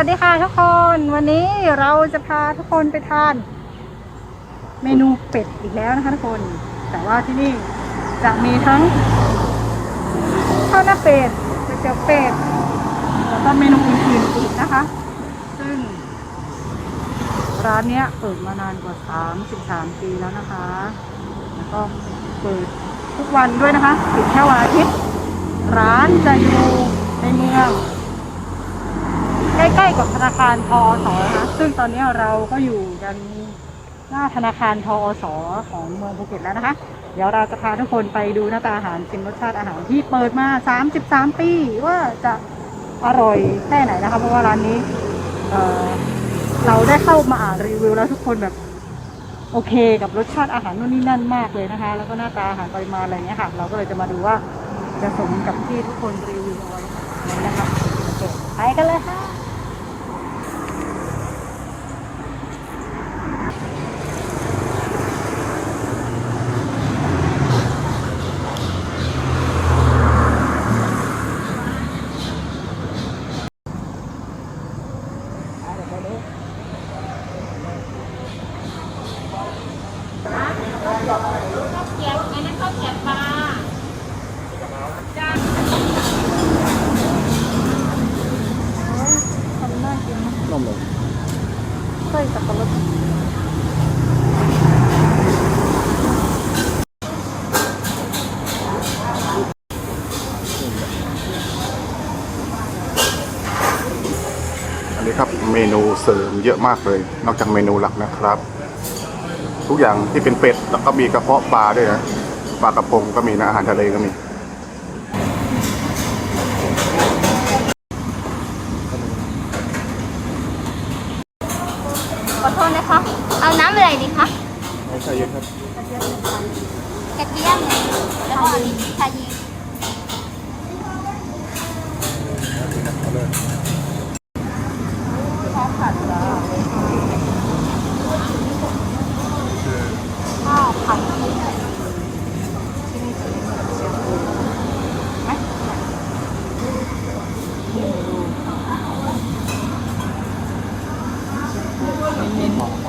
วัสดีค่ะทุกคนวันนี้เราจะพาทุกคนไปทาน เมนูเป็ดอีกแล้วนะคะทุกคน แต่ว่าที่นี่จะมีทั้งข้าวหน้าเป็ดก๋วยเตี๋ยวเป็ดแล้วก็เมนูอื่นๆอีกนะคะ ซึ่ง ร้านเนี้ยเปิดมานานกว่า 33 ปีแล้วนะคะ แล้วก็เปิดทุกวันด้วยนะคะปิดแค่วันอาทิตย์ร้านจะอยู่ในเมือง ใกล้ๆกับธนาคารทอสนะคะซึ่งตอนนี้เราก็อยู่กันหน้าธนาคารทอสของเมืองภูเก็ตแล้วนะคะ เดี๋ยวเราจะพาทุกคนไปดูหน้าตาอาหารเป็นรสชาติอาหารที่เปิดมา 33 ปีว่าจะอร่อยแค่ไหนนะคะเพราะว่าร้านนี้เเราได้เข้ามาอ่านรีวิวแล้วทุกคนแบบโอเคกับรสชาติอาหารนู่นนี่นั่นมากเลยนะคะ แล้วก็หน้าตาอาหารปริมาณอะไรเงี้ยค่ะ เราก็เลยจะมาดูว่าจะสมกับที่ทุกคนรีวิวเอาไว้นะคะโอเคไปกันเลยค่ะ ทำน่ากินนะ นมเลย ไส้สับปะรด อันนี้ครับเมนูเสริมเยอะมากเลย นอกจากเมนูหลักนะครับ ทุกอย่างที่เป็นเป็ดแล้วก็มีกระเพาะปลาด้วยนะปลากระพงก็มีนะอาหารทะเลก็มี ขอโทษนะคะ เอาน้ำอะไรดีคะ ใช่เยอะครับ กระเทียมแล้วก็อันนี้ชายี ข้าวผัดที่นี่จะมีแบบเชียงปูไหมนี่ดูเน้นหอม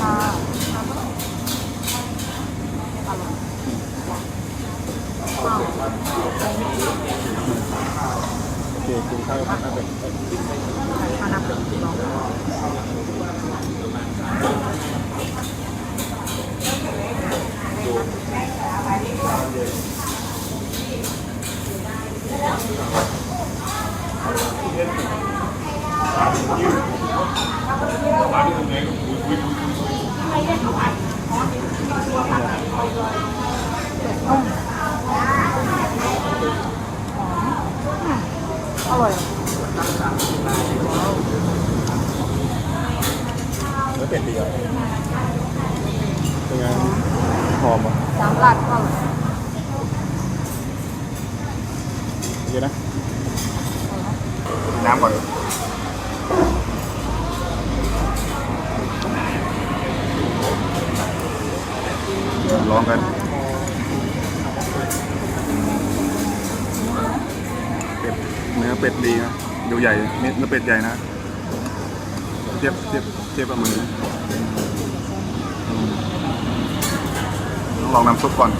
ค่ะอร่อย โอเคกินข้าวกับข้าวเป็ด มานับเป็นลองอ ร่อยแล้วเป็ดดีอะเป็นไงหอมอะน้ำราดข้าวเยอะนะ น้ำก่อนลองกัน เป็ดเนื้อเป็ดดีนะดู ใหญ่เนื้อเป็ดใหญ่นะเทียบเทียบเทียบกับมืออืมต้องลองน้ำซุปก่อน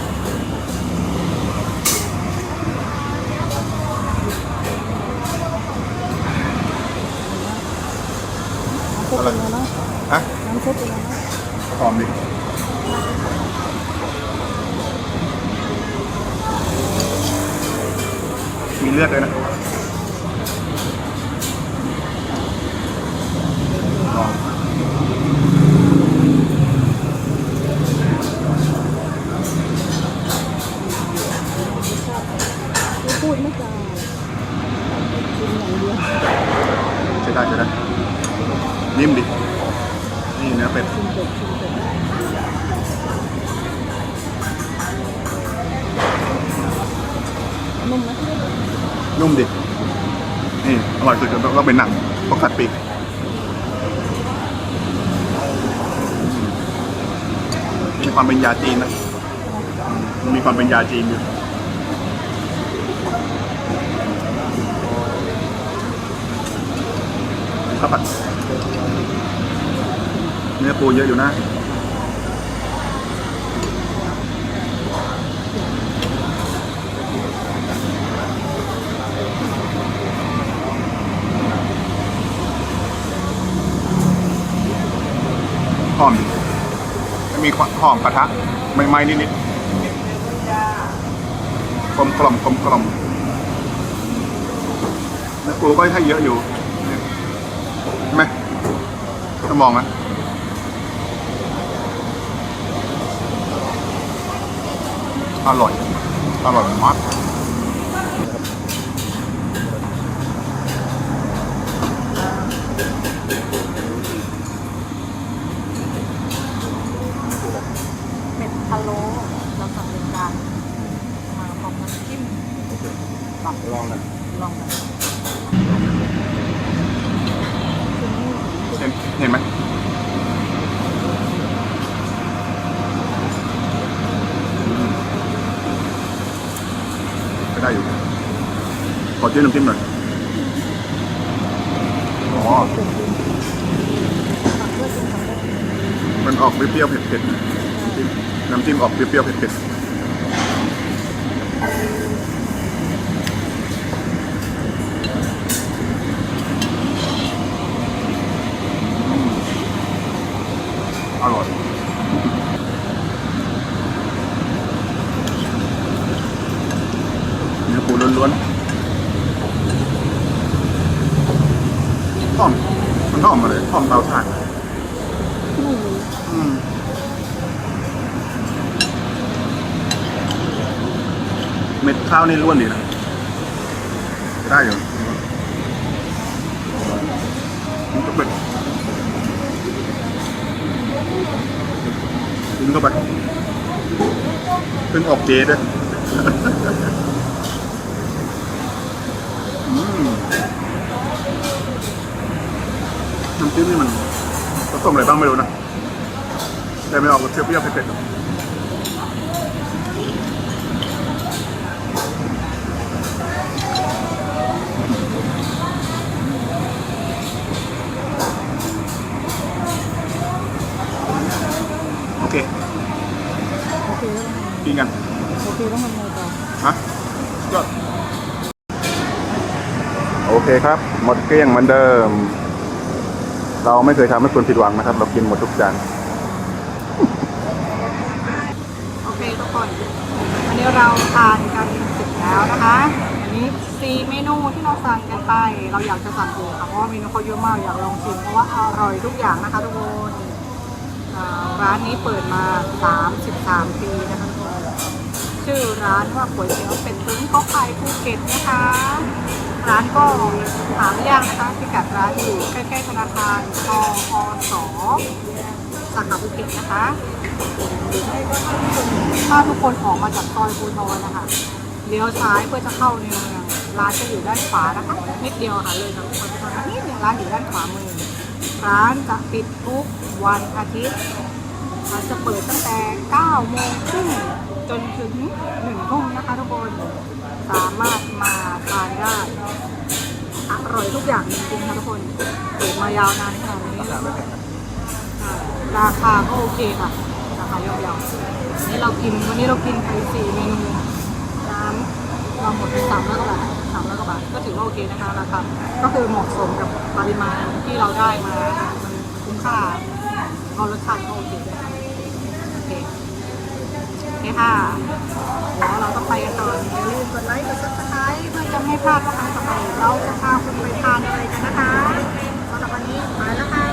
น้ำซุปเป็นไงบ้างฮะน้ำซุปเป็นไงบ้างหอมดิมีเลือดด้วยนะ ช้ได้ใช้ได้นิ่มดิ นี่เนื้อเป็ดชิมเป็ดชิมเป็ดนุ่มไหมนุ่มดิ นี่อร่อยสุดก็ต้องเป็นหนังพวกสัตว์ปีกมีความเป็นยาจีนนะ มีความเป็นยาจีนอยู่ ข้าวผัดเนื้อปูเยอะอยู่นะหอม มีความหอมกระทะไม่ไหม้นิดๆกลมกล่อมกลมกล่อมเนื้อปูก็ให้เยอะอยู่ ถ้ามองนะอร่อย อร่อยมากเป็ดพะโล้เราสั่งเป็นจานมาพร้อมน้ำจิ้มลองนะลองกันเห็น เห็นไหมก็ได้อยู่ ขอจิ้มน้ำจิ้มหน่อยอ๋อมันออกเปรี้ยวๆเผ็ดๆน้ำจิ้มน้ำจิ้มออกเปรี้ยวๆเผ็ดๆอร่อย เนื้อปูล้วนๆ หอม มันหอมมาเลยหอมเตาถ่านอืมเม็ดข้าวนี่ล้วนดีนะ ได้อยู่มันก็เป็นกินเข้าไปเพิ่งออกเจด้วย อืมน้ำ จิ้มนี่มันผสมอะไรบ้างไม่รู้นะแต่ไม่ออกรสเปรี้ยวๆเผ็ดๆโอเคโอเคแล้วทกินกันำโอเคต้องทำไงต่อฮะยอดโอเคครับ หมดเกลี้ยงเหมือนเดิม เราไม่เคยทำให้คุณผิดหวังนะครับ เรากินหมดทุกจานโอเคทุกคนวันนี้เราทานกันเสร็จแล้วนะคะอันนี้สี่เมนูที่เราสั่งกันไป เราอยากจะสั่งอีกค่ะเพราะว่าเมนูเขาเยอะมากอยากลองชิมเพราะว่าอร่อยทุกอย่างนะคะทุกคนร้านนี้เปิดมา 33 ปีนะคะทุกคนชื่อร้านว่าก๋วยเตี๋ยวเป็ดตุ๋นก็ไข่ภูเก็ตนะคะ ร้านก็หาไม่ยากนะคะพิกัดร้านอยู่ใกล้ๆธนาคารกอสสาขาภูเก็ตนะคะถ้าทุกคนออกมาจากซอยภูทรนะคะเลี้ยวซ้ายเพื่อจะเข้าในเมืองร้านจะอยู่ด้านขวานะคะนิดเดียวค่ะเลยจากซอยภูทรมานิดนึงร้านอยู่ด้านขวามือ ร้านจะปิดทุกวันอาทิตย์ร้านจะเปิดตั้งแต่9โมงครึ่งจนถึง1ทุ่มนะคะทุกคน สามารถมาทานได้ อร่อยทุกอย่างจริงๆค่ะทุกคนเปิดมายาวนานขนาดนี้ราคาก็โอเคค่ะ ราคาย่อมเยาวันนี้เรากินวันนี้เรากินไปสี่เมนูน้ำเราหมดไปสามร้อยกว่าบาทสามร้อยกว่าบาทก็ถือว่าโอเคนะคะราคาก็คือเหมาะสมกับปริมาณที่เราได้มามันคุ้มค่าก็รสชาติก็โอเค เคค่ะเดี๋เราต้องไปกันต่ออย่าลืมกดไลค์กดซับสไครต์เพื่อจะไม่พลาดว่าครั้งต่อไปเราจะพาคุณไปทานอะไรกันนะคะสำหรับวันนี้ไปแล้วค่ะ